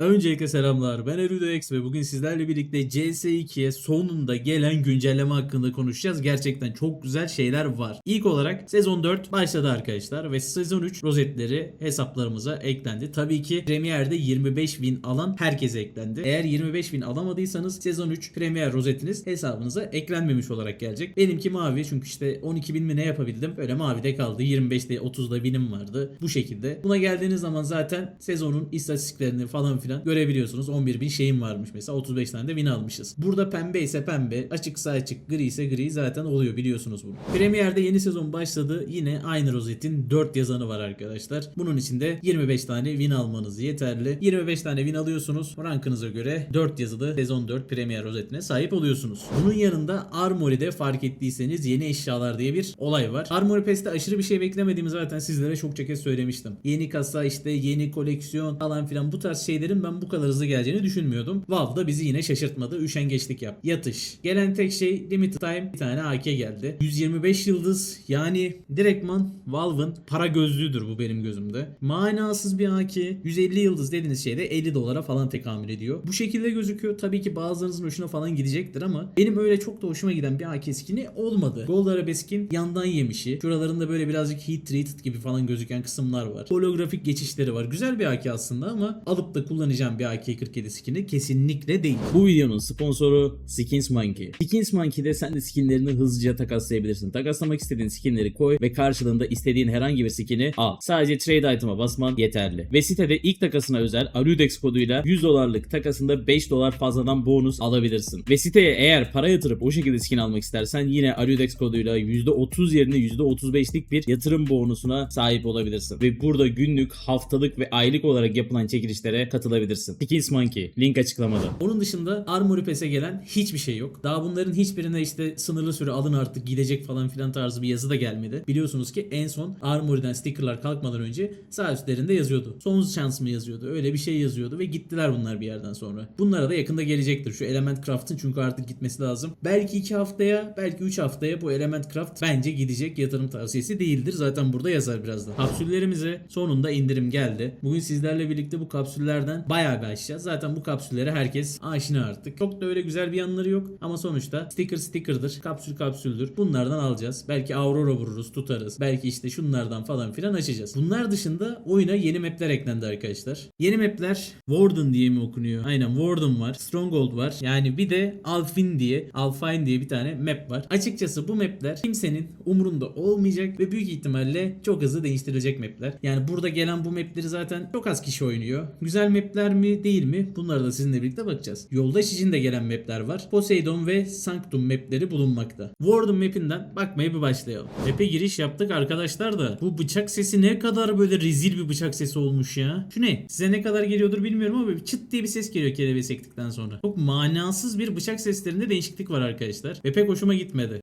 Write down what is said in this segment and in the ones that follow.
Öncelikle selamlar. Ben ErudoX ve bugün sizlerle birlikte CS2'ye sonunda gelen güncelleme hakkında konuşacağız. Gerçekten çok güzel şeyler var. İlk olarak sezon 4 başladı arkadaşlar ve sezon 3 rozetleri hesaplarımıza eklendi. Tabii ki Premier'de 25 win alan herkese eklendi. Eğer 25 win alamadıysanız sezon 3 Premier rozetiniz hesabınıza eklenmemiş olarak gelecek. Benimki mavi çünkü işte 12 bin mi ne yapabildim. Böyle mavide kaldı. 25'te 30'da winim vardı. Bu şekilde. Buna geldiğiniz zaman zaten sezonun istatistiklerini falan filan görebiliyorsunuz. 11 bin şeyim varmış mesela. 35 tane de win almışız. Burada pembe ise pembe, açıksa açık, gri ise gri zaten oluyor biliyorsunuz bunu. Premier'de yeni sezon başladı. Yine aynı rozetin 4 yazanı var arkadaşlar. Bunun için de 25 tane win almanız yeterli. 25 tane win alıyorsunuz. Rankınıza göre 4 yazılı sezon 4 Premier rozetine sahip oluyorsunuz. Bunun yanında Armory'de fark ettiyseniz yeni eşyalar diye bir olay var. Armory Pass'te aşırı bir şey beklemediğimi zaten sizlere çokça kez söylemiştim. Yeni kasa işte yeni koleksiyon falan filan bu tarz şeylerin ben bu kadar hızlı geleceğini düşünmüyordum. Valve da bizi yine şaşırtmadı. Üşengeçlik yap. Yatış. Gelen tek şey limited time bir tane AK geldi. 125 yıldız yani direktman Valve'ın para gözlüğüdür bu benim gözümde. Manasız bir AK 150 yıldız dediğiniz şey de 50 dolara falan tekamül ediyor. Bu şekilde gözüküyor. Tabii ki bazılarınızın hoşuna falan gidecektir ama benim öyle çok da hoşuma giden bir AK skini olmadı. Gold Arabesque'in yandan yemişi. Şuralarında böyle birazcık heat treated gibi falan gözüken kısımlar var. Holografik geçişleri var. Güzel bir AK aslında ama alıp da kullanacağım bir AK-47 skini kesinlikle değil. Bu videonun sponsoru Skins Monkey. Skins Monkey'de sen de skinlerini hızlıca takaslayabilirsin. Takaslamak istediğin skinleri koy ve karşılığında istediğin herhangi bir skini al. Sadece trade item'a basman yeterli. Ve sitede ilk takasına özel Aludex koduyla 100 dolarlık takasında 5 dolar fazladan bonus alabilirsin. Ve siteye eğer para yatırıp o şekilde skin almak istersen yine Aludex koduyla %30 yerine %35'lik bir yatırım bonusuna sahip olabilirsin. Ve burada günlük, haftalık ve aylık olarak yapılan çekilişlere katılabilirsin. Skins Monkey. Link açıklamada. Onun dışında Armory Pass'e gelen hiçbir şey yok. Daha bunların hiçbirine işte sınırlı süre alın artık gidecek falan filan tarzı bir yazı da gelmedi. Biliyorsunuz ki en son Armory'den stickerlar kalkmadan önce sağ üstlerinde yazıyordu. Son şans mı yazıyordu? Öyle bir şey yazıyordu ve gittiler bunlar bir yerden sonra. Bunlara da yakında gelecektir. Şu Element Craft'ın çünkü artık gitmesi lazım. Belki 2 haftaya, belki 3 haftaya bu Element Craft bence gidecek yatırım tavsiyesi değildir. Zaten burada yazar birazdan. Kapsüllerimize sonunda indirim geldi. Bugün sizlerle birlikte bu kapsüllerden bayağı bir aşacağız. Zaten bu kapsüllere herkes aşina artık. Çok da öyle güzel bir yanları yok ama sonuçta sticker sticker'dır. Kapsül kapsüldür. Bunlardan alacağız. Belki Aurora vururuz, tutarız. Belki işte şunlardan falan filan açacağız. Bunlar dışında oyuna yeni mapler eklendi arkadaşlar. Yeni mapler Warden diye mi okunuyor? Aynen Warden var. Stronghold var. Yani bir de Alfin diye, Alfine diye bir tane map var. Açıkçası bu mapler kimsenin umurunda olmayacak ve büyük ihtimalle çok hızlı değiştirilecek mapler. Yani burada gelen bu mapleri zaten çok az kişi oynuyor. Güzel mapler mi değil mi? Bunlara da sizinle birlikte bakacağız. Yoldaş için de gelen mapler var. Poseidon ve Sanctum mapleri bulunmakta. Warden mapinden bakmaya bir başlayalım. Map'e giriş yaptık arkadaşlar da bu bıçak sesi ne kadar böyle rezil bir bıçak sesi olmuş ya. Şu ne? Size ne kadar geliyordur bilmiyorum ama çıt diye bir ses geliyor kelebeği sektikten sonra. Çok manasız bir bıçak seslerinde değişiklik var arkadaşlar. Ve pek hoşuma gitmedi.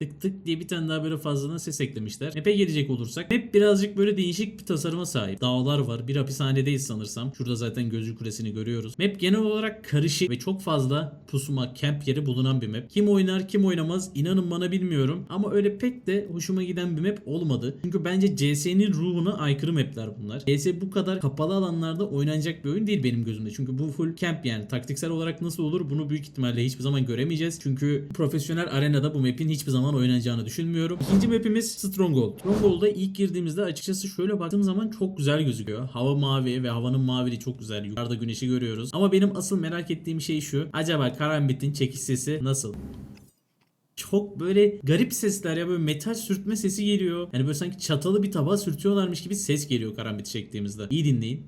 Tık tık diye bir tane daha böyle fazladan ses eklemişler. Map'e gelecek olursak map birazcık böyle değişik bir tasarıma sahip. Dağlar var. Bir hapishanedeyiz sanırsam. Şurada zaten gözcü kulesini görüyoruz. Map genel olarak karışık ve çok fazla pusuma, camp yeri bulunan bir map. Kim oynar kim oynamaz inanın bana bilmiyorum. Ama öyle pek de hoşuma giden bir map olmadı. Çünkü bence CS'nin ruhuna aykırı mapler bunlar. CS bu kadar kapalı alanlarda oynanacak bir oyun değil benim gözümde. Çünkü bu full camp yani. Taktiksel olarak nasıl olur bunu büyük ihtimalle hiçbir zaman göremeyeceğiz. Çünkü profesyonel arenada bu map'in hiçbir zaman oynanacağını düşünmüyorum. İkinci map'imiz Stronghold. Stronghold'a ilk girdiğimizde açıkçası şöyle baktığım zaman çok güzel gözüküyor. Hava mavi ve havanın maviliği çok güzel. Yukarıda güneşi görüyoruz. Ama benim asıl merak ettiğim şey şu. Acaba Karambit'in çekiş sesi nasıl? çok böyle garip sesler ya böyle metal sürtme sesi geliyor. Yani böyle sanki çatalı bir tabağa sürtüyorlarmış gibi ses geliyor karambit çektiğimizde. İyi dinleyin.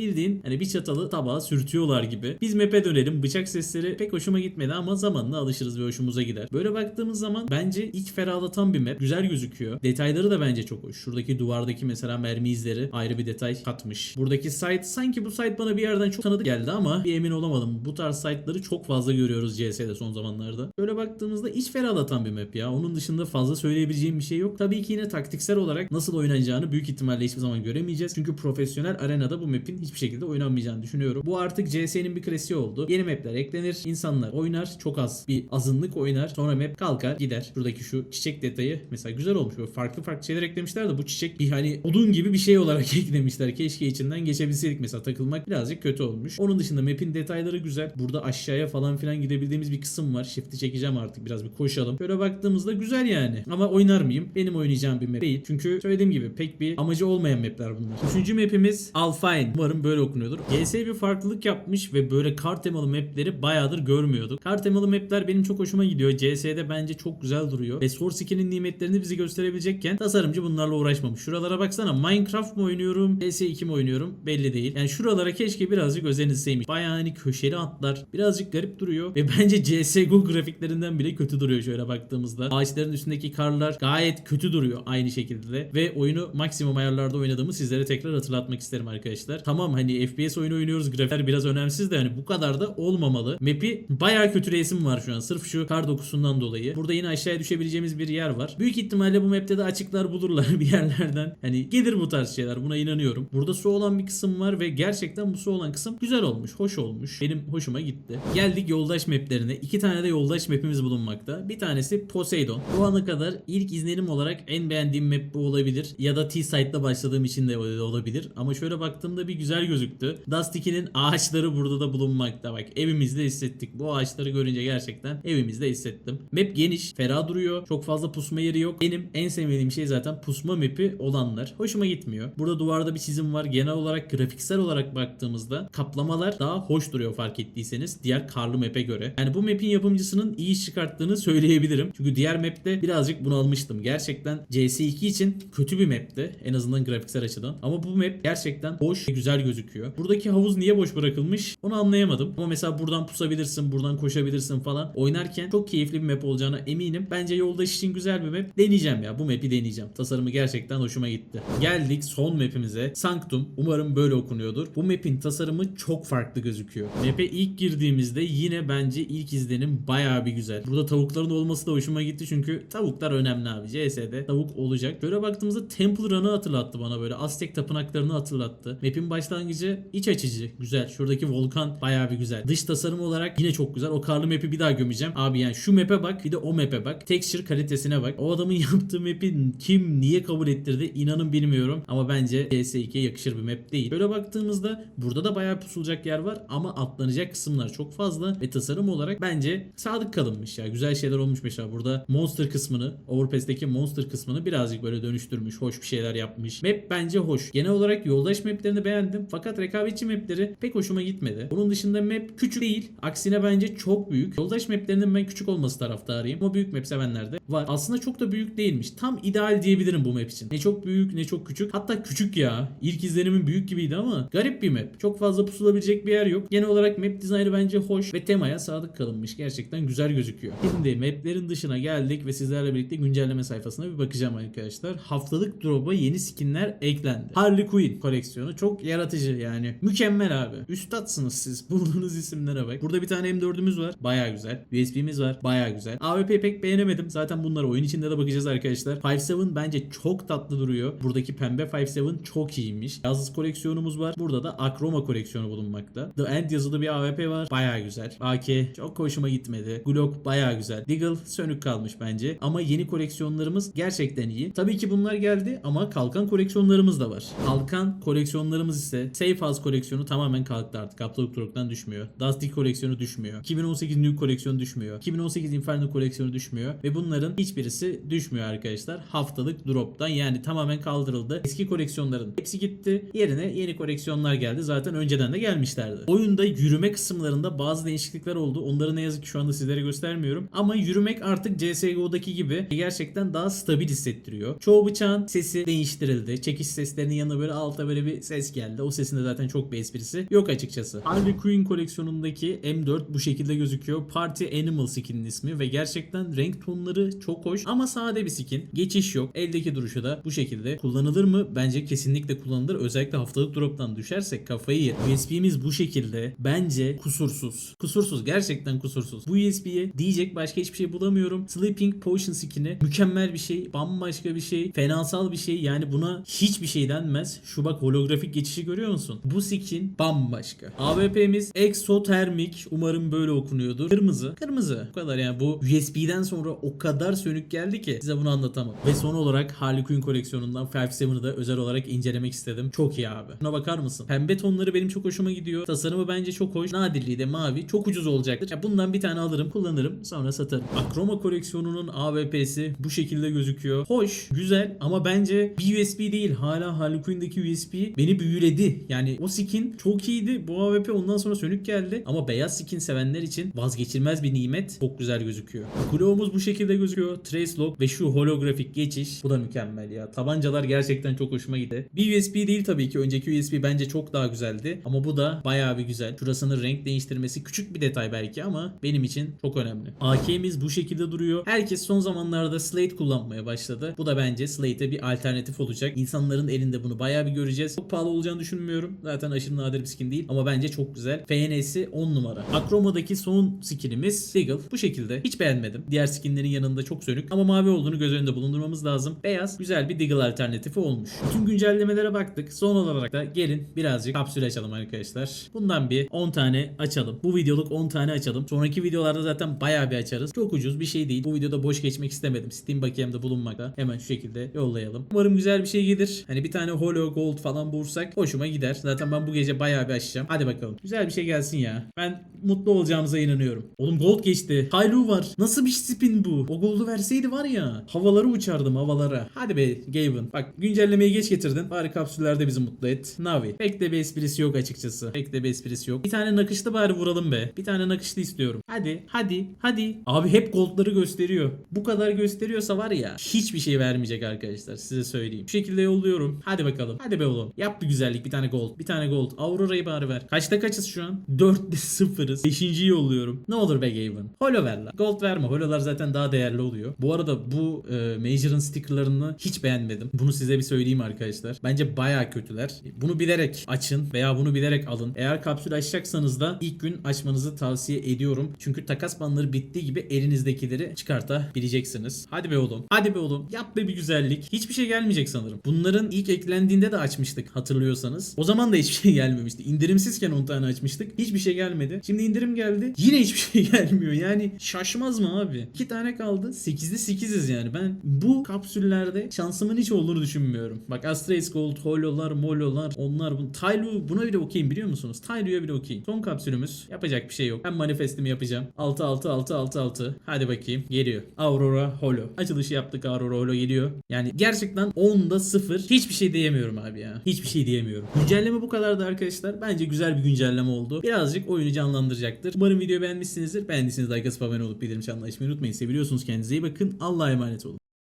Bildiğin hani bir çatalı tabağa sürtüyorlar gibi. Biz map'e dönelim. Bıçak sesleri pek hoşuma gitmedi ama zamanla alışırız ve hoşumuza gider. Böyle baktığımız zaman bence ilk ferahlatan bir map. Güzel gözüküyor. Detayları da bence çok hoş. Şuradaki duvardaki mesela mermi izleri ayrı bir detay katmış. Buradaki site sanki bu site bana bir yerden çok tanıdık geldi ama bir emin olamadım. Bu tarz site'ları çok fazla görüyoruz CS'de son zamanlarda. Böyle baktığımızda iç ferahlatan bir map ya. Onun dışında fazla söyleyebileceğim bir şey yok. Tabii ki yine taktiksel olarak nasıl oynanacağını büyük ihtimalle hiçbir zaman göremeyeceğiz. Çünkü profesyonel arenada bu map'in hiçbir şekilde oynanmayacağını düşünüyorum. Bu artık CS'nin bir klasiği oldu. Yeni mapler eklenir. insanlar oynar. Çok az bir azınlık oynar. Sonra map kalkar gider. Şuradaki şu çiçek detayı mesela güzel olmuş. Böyle farklı farklı şeyler eklemişler de bu çiçek bir hani odun gibi bir şey olarak eklemişler. Keşke içinden geçebilseydik mesela takılmak birazcık kötü olmuş. Onun dışında map'in detayları güzel. Burada aşağıya falan filan gidebildiğimiz bir kısım var. Shift'i çekeceğim artık biraz bir koşalım. Şöyle baktığımızda güzel yani. Ama oynar mıyım? Benim oynayacağım bir map değil. Çünkü söylediğim gibi pek bir amacı olmayan mapler bunlar. Üçüncü map'imiz Alfine. Umarım böyle okunuyordur. GS bir farklılık yapmış ve böyle kar temalı mapleri bayağıdır görmüyorduk. Kar temalı mapler benim çok hoşuma gidiyor. CS'de bence çok güzel duruyor. Ve Source 2'nin nimetlerini bize gösterebilecekken tasarımcı bunlarla uğraşmamış. Şuralara baksana Minecraft mı oynuyorum, CS2 mi oynuyorum belli değil. Yani şuralara keşke birazcık özenilseymiş. Bayağı hani köşeli atlar. Birazcık garip duruyor. Ve bence CSGO grafiklerinden bile kötü duruyor şöyle baktığımızda. Ağaçların üstündeki karlar gayet kötü duruyor aynı şekilde de. Ve oyunu maksimum ayarlarda oynadığımı sizlere tekrar hatırlatmak isterim arkadaşlar. Tamam hani FPS oyunu oynuyoruz. Grafikler biraz önemsiz de hani bu kadar da olmamalı. Map'i bayağı kötü resim var şu an. Sırf şu kar dokusundan dolayı. Burada yine aşağıya düşebileceğimiz bir yer var. Büyük ihtimalle bu map'te de açıklar bulurlar bir yerlerden. Hani gelir bu tarz şeyler. Buna inanıyorum. Burada su olan bir kısım var ve gerçekten bu su olan kısım güzel olmuş. Hoş olmuş. Benim hoşuma gitti. Geldik yoldaş maplerine. İki tane de yoldaş map'imiz bulunmakta. Bir tanesi Poseidon. Bu ana kadar ilk izlenim olarak en beğendiğim map bu olabilir. Ya da T-Site'da başladığım için de olabilir. Ama şöyle baktığımda bir güzel gözüktü. Dust 2'nin ağaçları burada da bulunmakta. Bak evimizde hissettik. Bu ağaçları görünce gerçekten evimizde hissettim. Map geniş, ferah duruyor. Çok fazla pusma yeri yok. Benim en sevmediğim şey zaten pusma map'i olanlar. Hoşuma gitmiyor. Burada duvarda bir çizim var. Genel olarak grafiksel olarak baktığımızda kaplamalar daha hoş duruyor fark ettiyseniz diğer karlı map'e göre. Yani bu map'in yapımcısının iyi iş çıkarttığını söyleyebilirim. Çünkü diğer map'te birazcık bunalmıştım. Gerçekten CS2 için kötü bir map'ti. En azından grafiksel açıdan. Ama bu map gerçekten hoş ve güzel gözüküyor. Buradaki havuz niye boş bırakılmış onu anlayamadım. Ama mesela buradan pusabilirsin, buradan koşabilirsin falan. Oynarken çok keyifli bir map olacağına eminim. Bence yoldaş için güzel bir map. Deneyeceğim ya. Bu map'i deneyeceğim. Tasarımı gerçekten hoşuma gitti. Geldik son map'imize. Sanctum. Umarım böyle okunuyordur. Bu map'in tasarımı çok farklı gözüküyor. Map'e ilk girdiğimizde yine bence ilk izlenim bayağı bir güzel. Burada tavukların olması da hoşuma gitti çünkü tavuklar önemli abi. CS'de tavuk olacak. Böyle baktığımızda Temple Run'ı hatırlattı bana böyle. Aztek tapınaklarını hatırlattı. Map'in başlangıcı iç açıcı. Güzel. Şuradaki volkan bayağı bir güzel. Dış tasarım olarak yine çok güzel. O karlı map'i bir daha gömeceğim. Abi yani şu map'e bak bir de o map'e bak. Texture kalitesine bak. O adamın yaptığı map'i kim niye kabul ettirdi inanın bilmiyorum. Ama bence CS2'ye yakışır bir map değil. Böyle baktığımızda burada da bayağı pusulacak yer var ama atlanacak kısımlar çok fazla ve tasarım olarak bence sadık kalınmış ya. Güzel şeyler olmuş mesela. Burada monster kısmını, Overpass'teki monster kısmını birazcık böyle dönüştürmüş. Hoş bir şeyler yapmış. Map bence hoş. Genel olarak yoldaş maplerini beğendim. Fakat rekabetçi mapleri pek hoşuma gitmedi. Onun dışında map küçük değil. Aksine bence çok büyük. Yoldaş maplerinin ben küçük olması taraftarıyım. Ama büyük map sevenler de var. Aslında çok da büyük değilmiş. Tam ideal diyebilirim bu map için. Ne çok büyük ne çok küçük. Hatta küçük ya. İlk izlenimin büyük gibiydi ama garip bir map. Çok fazla pusulabilecek bir yer yok. Genel olarak map dizaynı bence hoş ve temaya sadık kalınmış. Gerçekten güzel gözüküyor. Şimdi maplerin dışına geldik ve sizlerle birlikte güncelleme sayfasına bir bakacağım arkadaşlar. Haftalık drop'a yeni skinler eklendi. Harley Quinn koleksiyonu çok yaratıcı yani. Mükemmel abi. Üstadsınız siz. Bulduğunuz isimlere bak. Burada bir tane M4'ümüz var. Baya güzel. USB'miz var. Baya güzel. AWP pek beğenemedim. Zaten bunlara oyun içinde de bakacağız arkadaşlar. 5.7 bence çok tatlı duruyor. Buradaki pembe 5.7 çok iyiymiş. Yazsız koleksiyonumuz var. Burada da Akroma koleksiyonu bulunmakta. The End yazılı bir AWP var. Baya güzel. AK çok hoşuma gitmedi. Glock baya güzel. Deagle sönük kalmış bence. Ama yeni koleksiyonlarımız gerçekten iyi. Tabii ki bunlar geldi ama kalkan koleksiyonlarımız da var. Kalkan koleksiyonlarımız ise Safe House koleksiyonu tamamen kalktı artık. Upload Clock'tan düşmüyor. Dusty koleksiyonu düşmüyor. 2018 Nuke koleksiyonu düşmüyor. 2018 Inferno koleksiyonu düşmüyor. Ve bunların hiçbirisi düşmüyor arkadaşlar. Haftalık drop'tan yani tamamen kaldırıldı. Eski koleksiyonların hepsi gitti. Yerine yeni koleksiyonlar geldi. Zaten önceden de gelmişlerdi. Oyunda yürüme kısımlarında bazı değişiklikler oldu. Onları ne yazık ki şu anda sizlere göstermiyorum. Ama yürümek artık CSGO'daki gibi gerçekten daha stabil hissettiriyor. Çoğu bıçağın sesi değiştirildi. Çekiş seslerinin yanına böyle alta böyle bir ses geldi. O sesin de zaten çok bir esprisi yok açıkçası. Harley Quinn koleksiyonundaki M4 bu şekilde gözüküyor. Party Animal skin'in ismi ve gerçekten renk tonları çok hoş ama sade bir skin. Geçiş yok. Eldeki duruşu da bu şekilde. Kullanılır mı? Bence kesinlikle kullanılır. Özellikle haftalık drop'tan düşersek kafayı yer. USB'miz bu şekilde. Bence kusursuz. Kusursuz. Gerçekten kusursuz. Bu USB'ye diyecek başka hiçbir şey bulamıyorum. Sleeping Potion skin'i mükemmel bir şey. Bambaşka bir şey. Fenasal bir şey. Yani buna hiçbir şey denmez. Şu bak holografik geçişi görüyor görüyor musun? Bu skin bambaşka. AWP'miz Exotermik. Umarım böyle okunuyordur. Kırmızı. Kırmızı. Bu kadar yani bu USB'den sonra o kadar sönük geldi ki size bunu anlatamam. Ve son olarak Harley Quinn koleksiyonundan 5-7'ı da özel olarak incelemek istedim. Çok iyi abi. Buna bakar mısın? Pembe tonları benim çok hoşuma gidiyor. Tasarımı bence çok hoş. Nadirliği de mavi. Çok ucuz olacaktır. Ya bundan bir tane alırım, kullanırım, sonra satarım. Akroma koleksiyonunun AWP'si bu şekilde gözüküyor. Hoş, güzel ama bence bir USB değil. Hala Harley Quinn'deki USB beni büyüledi. Yani o skin çok iyiydi. Bu AWP ondan sonra sönük geldi. Ama beyaz skin sevenler için vazgeçilmez bir nimet. Çok güzel gözüküyor. Kuleomuz bu şekilde gözüküyor. Trace lock ve şu holografik geçiş. Bu da mükemmel ya. Tabancalar gerçekten çok hoşuma gitti. Bir USB değil tabii ki. Önceki USB bence çok daha güzeldi. Ama bu da bayağı bir güzel. Şurasının renk değiştirmesi küçük bir detay belki ama benim için çok önemli. AK'miz bu şekilde duruyor. Herkes son zamanlarda Slate kullanmaya başladı. Bu da bence Slate'e bir alternatif olacak. İnsanların elinde bunu bayağı bir göreceğiz. Çok pahalı olacağını düşünmüyorum. Zaten aşırı nadir bir skin değil ama bence çok güzel. FNS'i 10 numara. Akroma'daki son skinimiz Deagle. Bu şekilde. Hiç beğenmedim. Diğer skinlerin yanında çok sönük ama mavi olduğunu göz önünde bulundurmamız lazım. Beyaz güzel bir Deagle alternatifi olmuş. Bütün güncellemelere baktık. Son olarak da gelin birazcık kapsül açalım arkadaşlar. Bundan bir 10 tane açalım. Bu videoluk 10 tane açalım. Sonraki videolarda zaten bayağı bir açarız. Çok ucuz bir şey değil. Bu videoda boş geçmek istemedim. Steam bakiyemde bulunmakta. Hemen şu şekilde yollayalım. Umarım güzel bir şey gelir. Hani bir tane Holo Gold falan bulursak hoşuma gider. Zaten ben bu gece bayağı bir açacağım. Hadi bakalım. Güzel bir şey gelsin ya. Ben mutlu olacağımıza inanıyorum. Oğlum Gold geçti. Hailu var. Nasıl bir spin bu? O Gold'u verseydi var ya. Havalara uçardım havalara. Hadi be Gaben. Bak güncellemeyi geç getirdin. Bari kapsüllerde bizi mutlu et. Navi. Pek de bir esprisi yok açıkçası. Pek de bir esprisi yok. Bir tane nakışlı bari vuralım be. Bir tane nakışlı istiyorum. Hadi. Hadi. Hadi. Abi hep goldları gösteriyor. Bu kadar gösteriyorsa var ya hiçbir şey vermeyecek arkadaşlar. Size söyleyeyim. Bu şekilde yolluyorum. Hadi bakalım. Hadi be oğlum. Yap bir güzellik. Bir tane gold. Bir tane gold. Aurora'yı bari ver. Kaçta kaçız şu an? 4'te 0'ız. 5. yolluyorum. Ne olur be Gaven. Holo ver lan. Gold verme. Hololar zaten daha değerli oluyor. Bu arada bu e, Major'ın stickerlarını hiç beğenmedim. Bunu size bir söyleyeyim arkadaşlar. Bence baya kötüler. Bunu bilerek açın veya bunu bilerek alın. Eğer kapsül açacaksanız da ilk gün açmanızı tavsiye ediyorum. Çünkü takas banları bittiği gibi elinizdekileri çıkartabileceksiniz. Hadi be oğlum. Hadi be oğlum. Yap be bir güzellik. Hiçbir şey gelmeyecek sanırım. Bunların ilk eklendiğinde de açmıştık hatırlıyorsanız. O zaman da hiçbir şey gelmemişti. İndirimsizken 10 tane açmıştık. Hiçbir şey gelmedi. Şimdi indirim geldi. Yine hiçbir şey gelmiyor. Yani şaşmaz mı abi? 2 tane kaldı. 8'de 8'iz yani. Ben bu kapsüllerde şansımın hiç olduğunu düşünmüyorum. Bak Astralis Gold, Holo'lar, Molo'lar, onlar bu. Tylu buna bile okeyim biliyor musunuz? Tylu'ya bile okeyim. Son kapsülümüz. Yapacak bir şey yok. Ben manifestimi yapacağım. 6 6 6 6 6. Hadi bakayım. Geliyor. Aurora Holo. Açılışı yaptık. Aurora Holo geliyor. Yani gerçekten 10'da 0. Hiçbir şey diyemiyorum abi ya. Hiçbir şey diyemiyorum. Güncelleme bu kadardı arkadaşlar. Bence güzel bir güncelleme oldu. Birazcık oyunu canlandıracaktır. Umarım videoyu beğenmişsinizdir. Beğendiyseniz like atıp abone olup bildirim çanını açmayı unutmayın. Seviyorsunuz kendinize iyi bakın. Allah'a emanet olun.